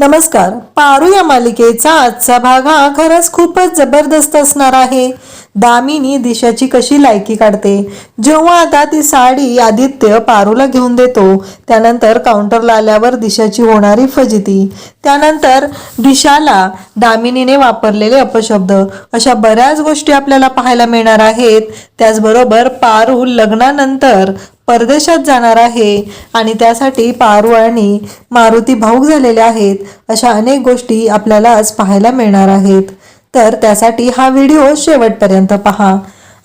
नमस्कार पारू या मालिकेचा आजचा भाग हा खरंच खूपच जबरदस्त असणार आहे. दामिनी दिशाची कशी लायकी काढते? जेव्हा आता ती साडी आदित्य पारूला घेऊन देतो त्यानंतर काउंटरला आल्यावर दिशाची होणारी फजिती. त्यानंतर दिशाला दामिनीने वापरलेले अपशब्द. अशा बऱ्याच गोष्टी आपल्याला पाहायला मिळणार आहेत. त्याचबरोबर पारू लग्नानंतर परदेशात जाणार आहे आणि त्यासाठी पारू आणि मारुती भाऊक झालेल्या आहेत. अशा अनेक गोष्टी आपल्याला आज पाहायला मिळणार आहेत. तर त्यासाठी हा व्हिडिओ शेवटपर्यंत पहा.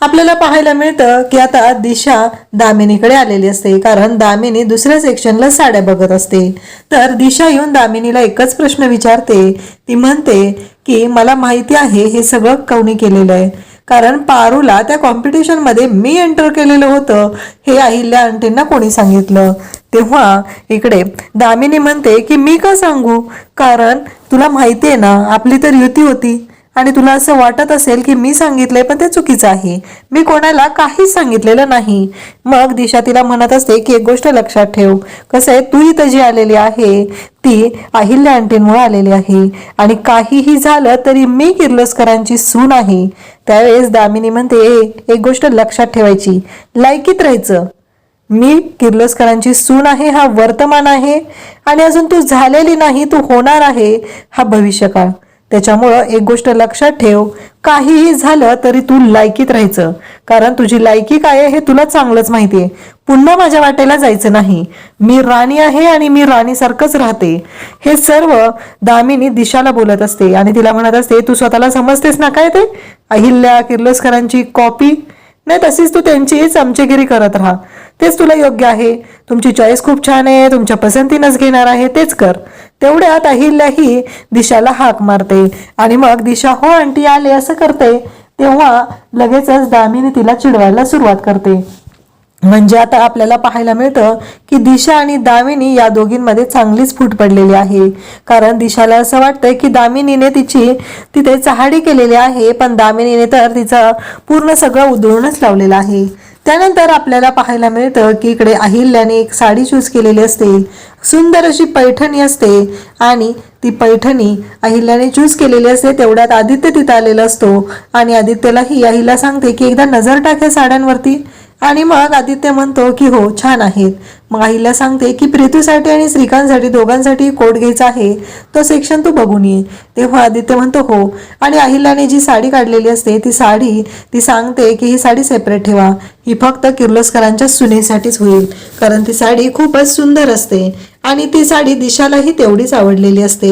आपल्याला पाहायला मिळतं की आता दिशा दामिनीकडे आलेली असते कारण दामिनी दुसऱ्या सेक्शनला साड्या बघत असते. तर दिशा येऊन दामिनीला एकच प्रश्न विचारते. ती म्हणते की मला माहिती आहे हे सगळं कोणी केलेलं आहे. कारण पारूला त्या कॉम्पिटिशनमध्ये मी एंटर केलेलं होतं. हे अहिल्या आंटींना कोणी सांगितलं? तेव्हा इकडे दामिनी म्हणते की मी का सांगू? कारण तुला माहिती आहे ना आपली तर युती होती. आणि तुला असं वाटत असेल की मी सांगितलंय पण ते चुकीचं आहे. मी कोणाला काहीच सांगितलेलं नाही. मग दिशा तिला म्हणत असते की एक गोष्ट लक्षात ठेव. कसं आहे तू इथं जी आलेली आहे ती अहिल्या आंटींमुळे आलेली आहे. आणि काहीही झालं तरी मी किर्लोस्करांची सून आहे. त्यावेळेस दामिनी म्हणते एक गोष्ट लक्षात ठेवायची. लायकीत राहायचं. मी किर्लोस्करांची सून आहे हा वर्तमान आहे. आणि अजून तू झालेली नाही तू होणार आहे हा भविष्यकाळ. त्याच्यामुळं एक गोष्ट लक्षात ठेव काहीही झालं तरी तू लायकीत राहायचं. कारण तुझी लायकी काय आहे हे तुला चांगलंच माहिती आहे. पुन्हा माझ्या वाटेला जायचं नाही. मी राणी आहे आणि मी राणीसारखंच राहते. हे सर्व दामिनी दिशाला बोलत असते आणि तिला म्हणत असते तू स्वतःला समजतेस ना काय ते? अहिल्या किर्लोस्करांची कॉपी. नाही तशीच तू त्यांची चमचेगिरी करत राहा. तेच तुला योग्य आहे. तुमची चॉईस खूप छान आहे. तुमच्या पसंतीनंच घेणार आहे. तेच कर. तेवढ्यात अहिल्या ही दिशाला हाक मारते. आणि मग दिशा हो आंटी आले असं करते. तेव्हा लगेचच दामिनी तिला चिडवायला सुरुवात करते. म्हणजे आता आपल्याला पाहायला मिळतं की दिशा आणि दामिनी या दोघींमध्ये चांगलीच फूट पडलेली आहे. कारण दिशाला असं वाटतंय की दामिनीने तिची तिथे चहाडी केलेली आहे पण दामिनीने तर तिचं पूर्ण सगळं उधळूनच लावलेलं आहे. त्यानंतर आपल्याला पाहायला मिळतं की इकडे अहिल्याने एक साडी चूज केलेली असते. सुंदर अशी पैठणी असते आणि ती पैठणी अहिल्याने चूज केलेली असते. तेवढ्यात आदित्य तिथं आलेला असतो आणि आदित्यला ही अहिला सांगते की एकदा नजर टाक साड्यांवरती. आणि मग आदित्य म्हणतो की हो छान आहेत. मग अहिला सांगते की प्रीतीसाठी आणि श्रीकांतसाठी दोघांसाठी कोट घ्यायचा आहे. तो सेक्शन तू बघून ये. तेव्हा आदित्य म्हणतो हो. आणि अहिल्याने जी साडी काढलेली असते ती साडी ती सांगते की ही साडी सेपरेट ठेवा. ही फक्त किर्लोस्करांच्या सुनेसाठीच होईल. कारण ती साडी खूपच सुंदर असते. आणि ती साडी दिशालाही तेवढीच आवडलेली असते.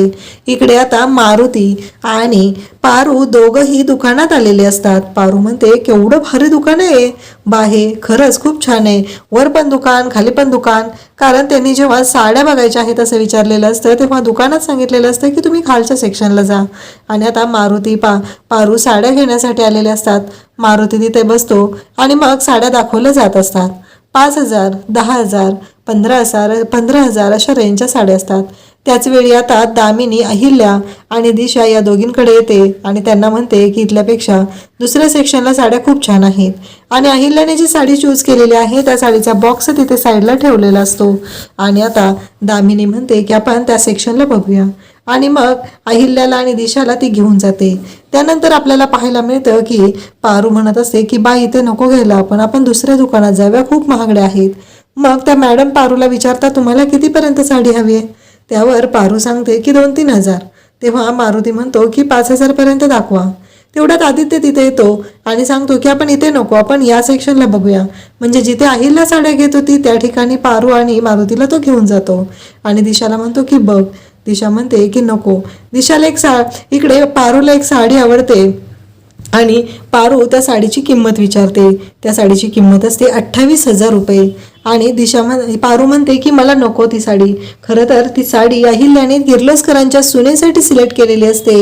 इकडे आता मारुती आणि पारू दोघंही दुकानात आलेले असतात. पारू म्हणते केवढं भारी दुकान आहे. बाहे खरंच खूप छान आहे. वर पण दुकान खाली पण दुकान. कारण त्यांनी जेव्हा साड्या बघायच्या आहेत असं विचारलेलं असतं तेव्हा दुकानात सांगितलेलं असतं की तुम्ही खालच्या सेक्शनला जा. आणि आता मारुती पा पारू साड्या घेण्यासाठी आलेले असतात. मारुती तिथे बसतो आणि मग साड्या दाखवल्या जात असतात. पाच हजार दहा हजार पंधरा हजार पंधरा हजार अशा रेंजच्या साड्या असतात. त्याचवेळी आता दामिनी अहिल्या आणि दिशा या दोघींकडे येते आणि त्यांना म्हणते की इथल्यापेक्षा दुसऱ्या सेक्शनला साड्या खूप छान आहेत. आणि अहिल्याने जी साडी चूज केलेली आहे त्या साडीचा बॉक्स तिथे साईडला ठेवलेला असतो. आणि आता दामिनी म्हणते की आपण त्या सेक्शनला बघूया. आणि मग अहिल्याला आणि दिशाला ती घेऊन जाते. त्यानंतर आपल्याला पाहायला मिळतं की पारू म्हणत असते की बाई इथे नको घ्यायला. आपण आपण दुसऱ्या दुकानात जाऊया. खूप महागड्या आहेत. मग त्या मॅडम पारूला विचारता तुम्हाला कितीपर्यंत साडी हवी आहे? त्यावर पारू सांगते की दोन तीन हजार. तेव्हा मारुती म्हणतो की पाच हजारपर्यंत दाखवा. तेवढ्यात आदित्य तिथे येतो आणि सांगतो की आपण इथे नको आपण या सेक्शनला बघूया. म्हणजे जिथे अहिल्या साड्या घेत होती त्या ठिकाणी पारू आणि मारुतीला तो घेऊन जातो. आणि दिशाला म्हणतो की बघ. दिशा म्हणते की नको. दिशाला एक सा इकडे पारूला एक साडी आवडते. आणि पारू त्या साडीची किंमत विचारते. त्या साडीची किंमत असते अठ्ठावीस हजार रुपये. आणि दिशा म्हण पारू म्हणते की मला नको ती साडी. खरं तर ती साडी अहिल्याने किर्लोस्करांच्या सुनेसाठी सिलेक्ट केलेली असते.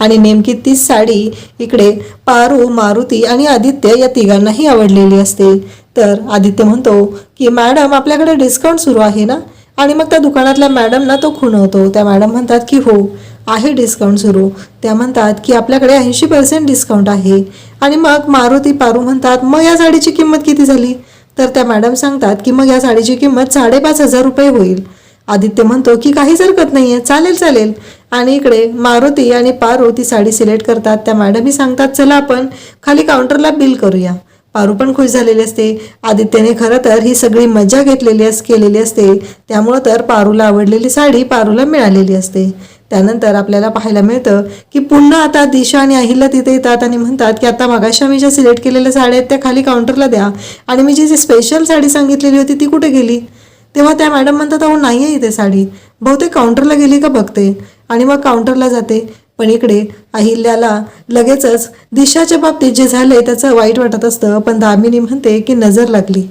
आणि नेमकी तीच साडी इकडे पारू मारुती आणि आदित्य या तिघांनाही आवडलेली असते. तर आदित्य म्हणतो की मॅडम आपल्याकडे डिस्काउंट सुरू आहे ना? आणि मग त्या दुकानातल्या मॅडमना तो खुणवतो. त्या मॅडम म्हणतात की हो. आहे डिस्काउंट सुरू. त्या म्हणतात की आपल्याकडे ऐंशी पर्सेंट डिस्काउंट आहे. आणि मग मारुती पारू म्हणतात मग या साडीची किंमत किती झाली? तर त्या मॅडम सांगतात की मग या साडीची किंमत साडेपाच हजार रुपये होईल. आदित्य म्हणतो की काहीच हरकत नाही आहे चालेल चालेल. आणि इकडे मारुती आणि पारू ती साडी सिलेक्ट करतात. त्या मॅडमही सांगतात चला आपण खाली काउंटरला बिल करूया. पारू पण खुश झालेली असते. आदित्यने खरं तर ही सगळी मजा घेतलेली अस केलेली असते. त्यामुळं तर पारूला आवडलेली साडी पारूला मिळालेली असते. त्यानंतर आपल्याला पाहायला मिळतं की पुन्हा आता दिशा आणि अहिल्या तिथे येतात आणि म्हणतात की आता मागाशी आम्ही ज्या सिलेक्ट केलेल्या साड्या आहेत त्या खाली काउंटरला द्या. आणि मी जी जी स्पेशल साडी सांगितलेली होती ती कुठे गेली? तेव्हा त्या मॅडम म्हणतात अहो नाही आहे इथे साडी. बहुतेक काउंटरला गेली का बघते. आणि मग काउंटरला जाते. पण इकडे अहिल्याला लगेचच दिशाच्या बाबतीत जे झाले त्याचं वाईट वाटत असतं. पण दामिनी म्हणते की नजर लागली.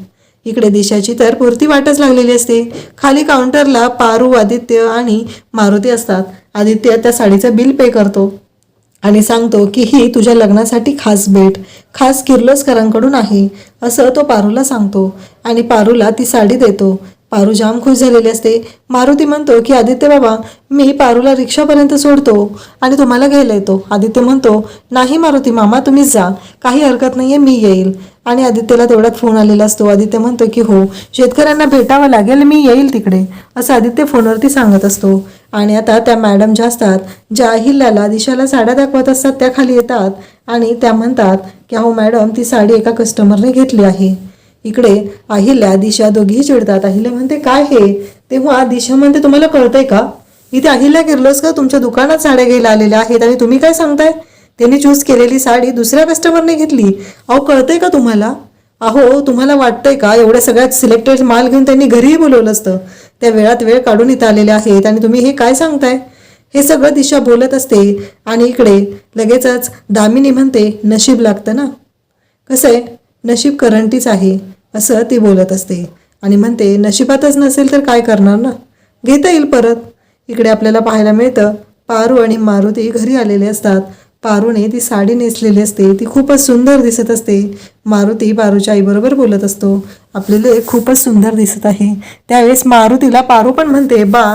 इकडे दिशाची तर पुरती वाटच लागलेली असते. खाली काउंटरला पारू आदित्य आणि मारुती असतात. आदित्य त्या साडीचं बिल पे करतो आणि सांगतो की ही तुझ्या लग्नासाठी खास भेट खास किर्लोस्करांकडून आहे असं तो पारूला सांगतो. आणि पारूला ती साडी देतो. पारू जाम खुश झालेली असते. मारुती म्हणतो की आदित्य बाबा मी पारूला रिक्षापर्यंत सोडतो आणि तुम्हाला घ्यायला येतो. आदित्य म्हणतो नाही मारुती मामा तुम्हीच जा. काही हरकत नाही आहे मी येईल. आणि आदित्यला तेवढ्यात फोन आलेला असतो. आदित्य म्हणतो की हो शेतकऱ्यांना भेटावं लागेल मी येईल तिकडे. असं आदित्य फोनवरती सांगत असतो. आणि आता त्या मॅडम ज्या असतात ज्या अहिल्याला दिशाला साड्या दाखवत असतात त्या खाली येतात आणि त्या म्हणतात की हो मॅडम ती साडी एका कस्टमरने घेतली आहे. इकडे अहिल्या दिशा दोघीही चिडतात. अहिल्या म्हणते काय हे? तेव्हा दिशा म्हणते तुम्हाला कळतंय का? इथे अहिल्या गिरलोस का तुमच्या दुकानात साड्या घ्यायला आलेल्या आहेत आणि तुम्ही काय सांगताय? त्यांनी चूज केलेली साडी दुसऱ्या कस्टमरने घेतली. अहो कळतंय का तुम्हाला? अहो तुम्हाला वाटतंय का? एवढ्या सगळ्यात सिलेक्टेड माल घेऊन त्यांनी घरीही बोलवलं असतं. त्या वेळात वेळ काढून इथं आलेले आहेत आणि तुम्ही हे काय सांगताय? हे सगळं दिशा बोलत असते आणि इकडे लगेचच दामिनी म्हणते नशीब लागतं ना? कसं आहे? नशीब करंटीच आहे असं ती बोलत असते. आणि म्हणते नशिबातच नसेल तर काय करणार ना? घेता येईल परत. इकडे आपल्याला पाहायला मिळतं पारू आणि मारुती घरी आलेले असतात. पारूने ती साडी नेसलेली असते. ती खूपच सुंदर दिसत असते. मारुती पारूच्या आईबरोबर बोलत असतो. आपल्याला खूपच सुंदर दिसत आहे. त्यावेळेस मारुतीला पारू पण म्हणते बा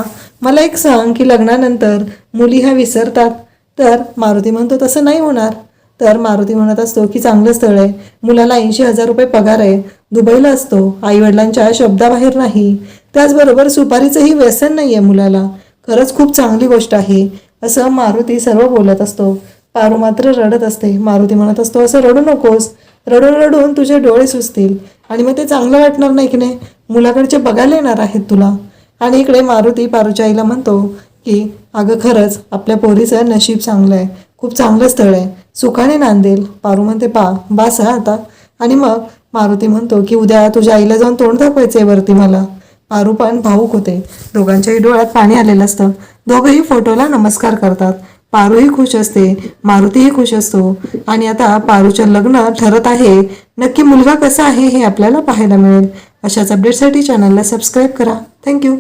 मला एक सांग की लग्नानंतर मुली ह्या विसरतात. तर मारुती म्हणतो तसं नाही होणार. तर मारुती म्हणत असतो की चांगलं स्थळ आहे. मुलाला ऐंशी हजार रुपये पगार आहे. दुबईला असतो. आईवडिलांच्या शब्दाबाहेर नाही. त्याचबरोबर सुपारीचंही व्यसन नाही आहे मुलाला. खरंच खूप चांगली गोष्ट आहे. असं मारुती सर्व बोलत असतो. पारू मात्र रडत असते. मारुती म्हणत असतो असं रडू नकोस. रडून रडून तुझे डोळे सुचतील आणि मग ते चांगलं वाटणार नाही की नाही? मुलाकडचे बघायला येणार आहेत तुला. आणि इकडे मारुती पारूच्या आईला म्हणतो की अगं खरंच आपल्या पोरीचं नशीब चांगलं आहे. खूप चांगलं स्थळ आहे. सुखाने नांदेल. पारू म्हणते पा बास हा आता. आणि मग मारुती म्हणतो की उद्या तुझ्या आईला जाऊन तोंड दाखवायचंय वरती मला. पारू पण भाऊक होते. दोघांच्याही डोळ्यात पाणी आलेलं असतं. दोघंही फोटोला नमस्कार करतात. पारूही खुश असते मारुतीही खुश असतो. आणि आता पारूचं लग्न ठरत आहे. नक्की मुलगा कसा आहे हे आपल्याला पाहायला मिळेल. अशाच अपडेटसाठी चॅनलला सबस्क्राईब करा. थँक्यू